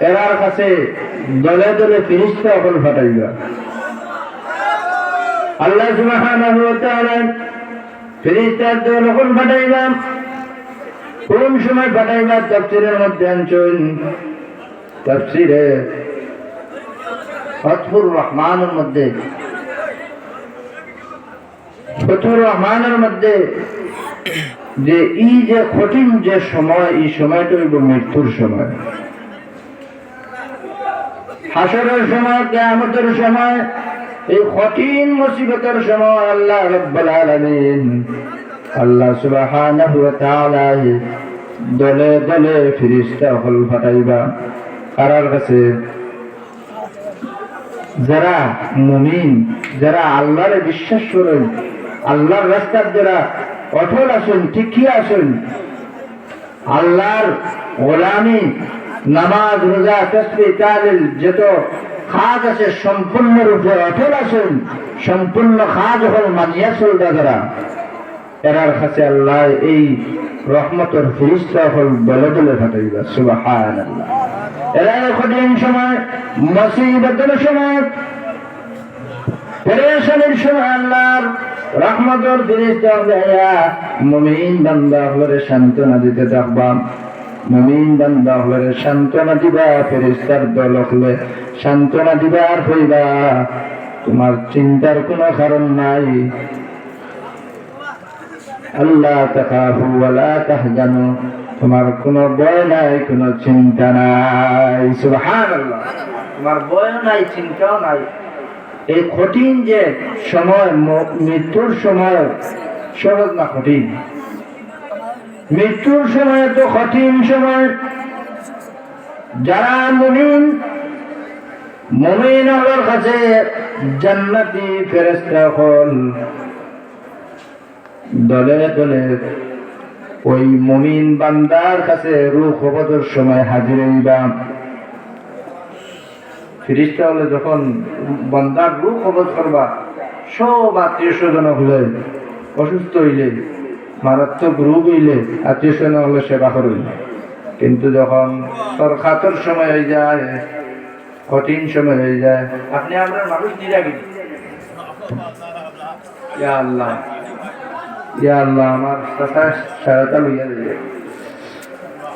Error কাছে দলে দলে ফিরিস্তা অকল ফাটাইবা আল্লাহ সুবহানাহু ওয়া দল অকল ফাটাইবা কোন সময় ফাটাইবা তাফসীরের মধ্যে আনছেন? তাফসীরে ফতহুর রহমানের মধ্যে। ফতহুর রহমানের মধ্যে যে এই যে কঠিন যে সময়, এই সময়টা হইব মৃত্যুর সময়। হাসরের সময়, কেয়ামতের সময়, এই কঠিন মুসিবতের সময় আল্লাহ রব্বুল আলামিন আল্লাহ সুবহানাহু ওয়া তাআলা দলে দলে ফিরিস্তা হল ফাটাইবা কারার কাছে? যারা মুমিন, যারা আল্লাহরে বিশ্বাস করেন, আল্লাহর রাস্তার যারা অটল আসেন ঠিকই আসেন আল্লাহর গোলামি, নামাজ, রোজা তসবি তালিল যত খাজ আছে সম্পূর্ণ রূপে অটল আছেন। সম্পূর্ণ খাজ হল মানিয়া চলবা এরার কাছে আল্লাহ এই রহমতের ফিরিস্তা হল দলে দলে ফাটাইবা সুবাহান আল্লাহ এরা কঠিন সময়, মুসিবতের সময়, পরেশানির সময় আল্লাহর রহমতের ফিরিস্তা দেয়া মুমিন বান্দা হলে সান্ত্বনা দিতে থাকবাম মুমিন বান্দা হলে সান্ত্বনা দিবা ফেরিস্তার দল হলে সান্ত্বনা দিবা আর হইবা। তোমার চিন্তার কোনো কারণ নাই। আল্লাহ তাকাফু ওয়ালা তাহজানু, তোমার কোনো ভয় নাই, কোনো চিন্তা নাই। সুবহানাল্লাহ। তোমার ভয় নাই, চিন্তাও নাই। এই কঠিন যে সময় মৃত্যুর সময় সহজ না কঠিন। মৃত্যুর সময় তো কঠিন সময়। যারা মুমিন মুমিন হলোর কাছে জান্নাতি ফেরেস্তা হল। দলে দলে ওই মুমিন বান্দার কাছে কবজের সময় হাজির হইবা। ফিরিস্তা হলে যখন বন্দার রূহ কবজ করবা, সব আত্মীয় স্বজন হলে অসুস্থ হইলে, মারাত্মক রোগ হইলে আত্মীয় স্বজন হলে সেবা করবে কিন্তু যখন সরকাতর সময় হয়ে যায়, কঠিন সময় হয়ে যায়, আপনি আমরা মানুষ নিরাগী ইয়া আল্লাহ ইয়া আল্লাহ, আমার কথা সারাটা লইয়া দিয়ে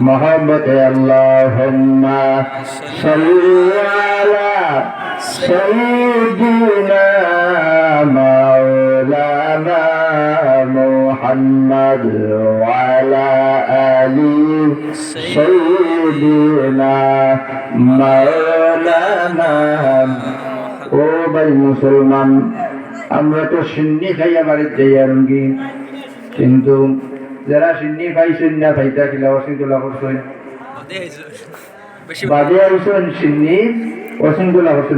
محبت اللهم صل على سيدنا مولانا محمد وعلى آل سيدنا مولانا ও ভাই মুসলমান আমরা তো সিন্নি খাইয়া বাড়িতে যাই আরঙ্গি কিন্তু যারা সিন্নি খাইছেন না খাইতা কিলা অসিঙ্খলা করছেন। বাদে আইসেন সিন্নি করছেন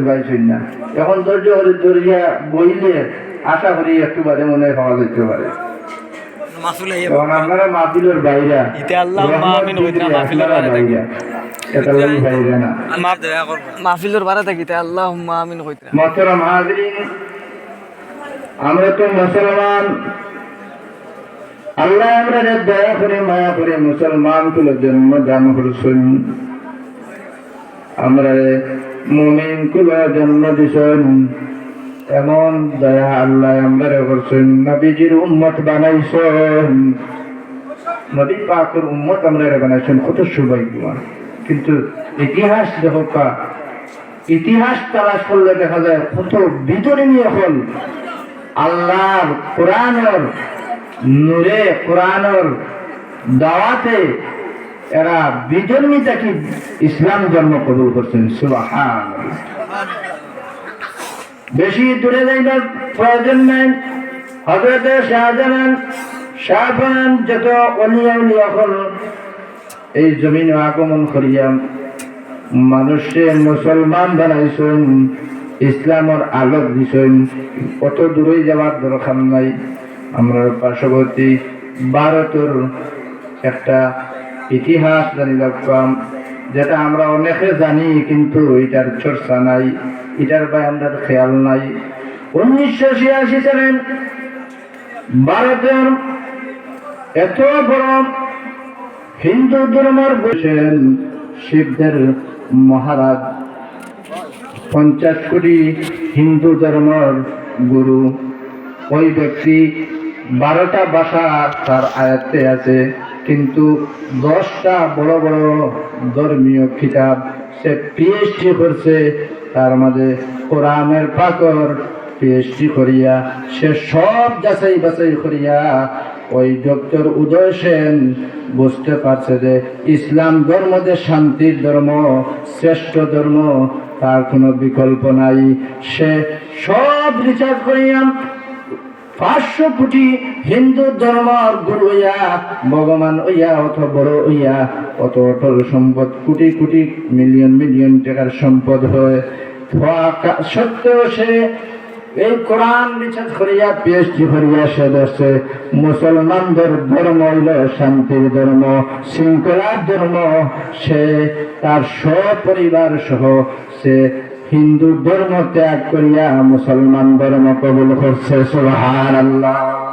পাইছেন না। এখন ধৈর্য করে ধরিয়া বইলে আশা করি একটু বাদে মনে পাওয়া যেতে পারে। আপনারা মাহফিলের বাইরা। মাহফিলের বারে থাকি। আল্লাহ আমিন আমরা তো মুসলমান। আল্লাহ আমরা দয়া করে, মায়া করে মুসলমান কুলো জন্ম দান করছেন। আমরা মুমিন কুলো জন্ম দিছেন, এমন দয়া আল্লাহ আমরা করছেন, নবীজির উম্মত বানাইছেন। নবী পাকের উম্মত আমরা বানাইছেন, কত সৌভাগ্যবান। কিন্তু ইতিহাস দেখো ইতিহাস তালাশ করলে দেখা যায় কত বিতরণী এখন। আল্লাহর কোরআনের নূরে কোরআনের দাওয়াতে এরা বিজন্মিতা কি ইসলাম জন্ম কবুল করছেন সুবাহান বেশি দূরে যাইবার প্রয়োজন নাই। হজরতে শাহজাহান শাহজাহান যত অলিয়া হল এই জমিনে আগমন করিয়া মানুষে মুসলমান বানাইছেন, ইসলামের আলোক দিছেন, অত দূরে যাওয়ার দরকার নাই। আমরা পার্শ্ববর্তী ভারতের একটা ইতিহাস জানি রাখতাম যেটা আমরা অনেকে জানি, কিন্তু এটার চর্চা নাই, এটার ভাই আমাদের খেয়াল নাই। উনিশশো ছিয়াশি সালে ভারতের এত বড় হিন্দু ধর্মের বসেন শিবদের মহারাজ, পঞ্চাশ কোটি হিন্দু ধর্মের গুরু। ওই ব্যক্তি বারোটা ভাষা তার আয়ত্তে আছে, কিন্তু দশটা বড় বড় ধর্মীয় কিতাব সে পিএইচডি করছে, তার মাঝে কোরআনের পাকর পিএইচডি করিয়া সে সব যাচাই বাছাই করিয়া ওই ডক্টর উদয় সেন বুঝতে পারছে যে ইসলাম ধর্ম যে শান্তির ধর্ম, শ্রেষ্ঠ ধর্ম, তার কোনো বিকল্প নাই। সে সব রিচার্জ করিয়া পাঁচশো কোটি হিন্দু ধর্মর গুরু হইয়া, ভগবান হইয়া অত বড় হইয়া, অত অটল সম্পদ, কোটি কোটি মিলিয়ন মিলিয়ন টাকার সম্পদ হয়। সত্ত্বেও সে এই কোরআন রিচার্জ করিয়া পিএইচডি করিয়া সে দেশে মুসলমানদের ধর্ম হইল শান্তির ধর্ম, শৃঙ্খলার ধর্ম। সে তার সপরিবার সহ সে হিন্দু ধর্ম ত্যাগ করিয়া মুসলমান ধর্ম কবুল করছে সুবহান আল্লাহ